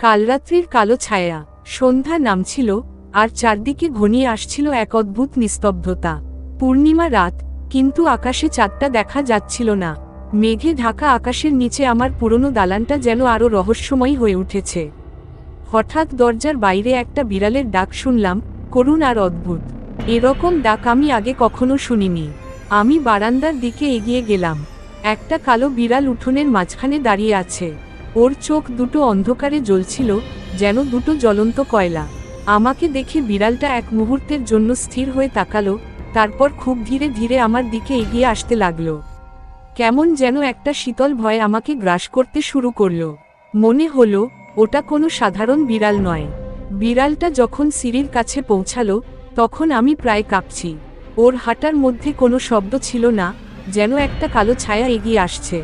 কালরাত্রির কালো ছায়া। সন্ধ্যা নামছিল, আর চারদিকে ঘনিয়ে আসছিল এক অদ্ভুত নিস্তব্ধতা। পূর্ণিমা রাত, কিন্তু আকাশে চাঁদটা দেখা যাচ্ছিল না। মেঘে ঢাকা আকাশের নিচে আমার পুরনো দালানটা যেন আরও রহস্যময়ী হয়ে উঠেছে। হঠাৎ দরজার বাইরে একটা বিড়ালের ডাক শুনলাম, করুণ আর অদ্ভুত। এরকম ডাক আমি আগে কখনো শুনিনি। আমি বারান্দার দিকে এগিয়ে গেলাম। একটা কালো বিড়াল উঠোনের মাঝখানে দাঁড়িয়ে আছে। ওর চোখ দুটো অন্ধকারে জ্বলছিল, যেন দুটো জ্বলন্ত কয়লা। আমাকে দেখে বিড়ালটা এক মুহূর্তের জন্য স্থির হয়ে তাকালো, তারপর খুব ধীরে ধীরে আমার দিকে এগিয়ে আসতে লাগল। কেমন যেন একটা শীতল ভয় আমাকে গ্রাস করতে শুরু করল। মনে হলো, ওটা কোনো সাধারণ বিড়াল নয়। বিড়ালটা যখন সিঁড়ির কাছে পৌঁছালো, তখন আমি প্রায় কাঁপছি। ওর হাঁটার মধ্যে কোনো শব্দ ছিল না, যেন একটা কালো ছায়া এগিয়ে আসছে।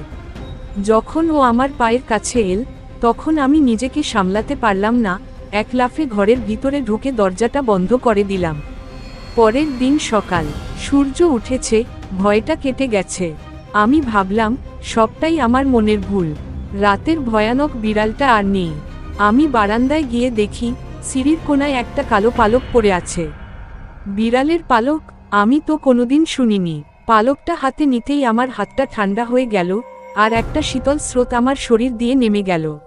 যখন ও আমার পায়ের কাছে এল, তখন আমি নিজেকে সামলাতে পারলাম না, এক লাফে ঘরের ভিতরে ঢুকে দরজাটা বন্ধ করে দিলাম। পরের দিন সকাল, সূর্য উঠেছে, ভয়টা কেটে গেছে। আমি ভাবলাম, সবটাই আমার মনের ভুল। রাতের ভয়ানক বিড়ালটা আর নেই। আমি বারান্দায় গিয়ে দেখি, সিঁড়ির কোনায় একটা কালো পালক পড়ে আছে। বিড়ালের পালক? আমি তো কোনোদিন শুনিনি। পালকটা হাতে নিতেই আমার হাতটা ঠান্ডা হয়ে গেল আর একটা শীতল স্রোত আমার শরীর দিয়ে নেমে গেল।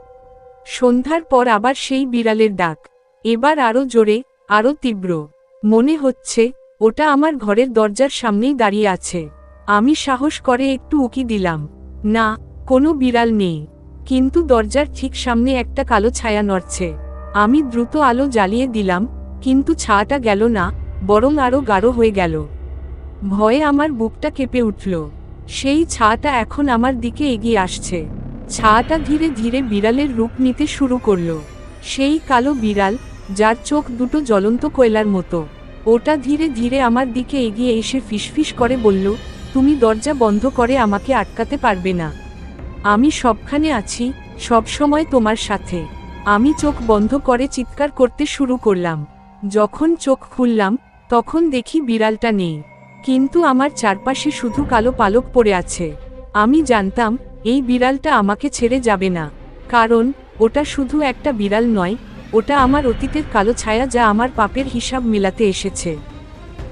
সন্ধ্যার পর আবার সেই বিড়ালের ডাক। এবার আরও জোরে আরও তীব্র। মনে হচ্ছে, ওটা আমার ঘরের দরজার সামনেই দাঁড়িয়ে আছে। আমি সাহস করে একটু উকি দিলাম। না, কোনো বিড়াল নেই। কিন্তু দরজার ঠিক সামনে একটা কালো ছায়া নড়ছে। আমি দ্রুত আলো জ্বালিয়ে দিলাম, কিন্তু ছায়াটা গেল না, বরং আরও গাঢ় হয়ে গেল। ভয়ে আমার বুকটা কেঁপে উঠল। সেই ছায়াটা এখন আমার দিকে এগিয়ে আসছে। ছায়াটা ধীরে ধীরে বিড়ালের রূপ নিতে শুরু করল। সেই কালো বিড়াল, যার চোখ দুটো জ্বলন্ত কয়লার মতো। ওটা ধীরে ধীরে আমার দিকে এগিয়ে এসে ফিসফিস করে বলল, তুমি দরজা বন্ধ করে আমাকে আটকাতে পারবে না। আমি সবখানে আছি, সব সময় তোমার সাথে। আমি চোখ বন্ধ করে চিৎকার করতে শুরু করলাম। যখন চোখ খুললাম, তখন দেখি বিড়ালটা নেই। কিন্তু আমার চারপাশে শুধু কালো পালক পড়ে আছে। আমি জানতাম, এই বিড়ালটা আমাকে ছেড়ে যাবে না। কারণ, ওটা শুধু একটা বিড়াল নয়, ওটা আমার অতীতের কালো ছায়া যা আমার পাপের হিসাব মেলাতে এসেছে।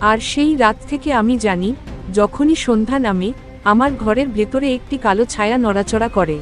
আর সেই রাত থেকে আমি জানি, যখনই সন্ধ্যা নামে, আমার ঘরের ভেতরে একটি কালো ছায়া নড়াচড়া করে।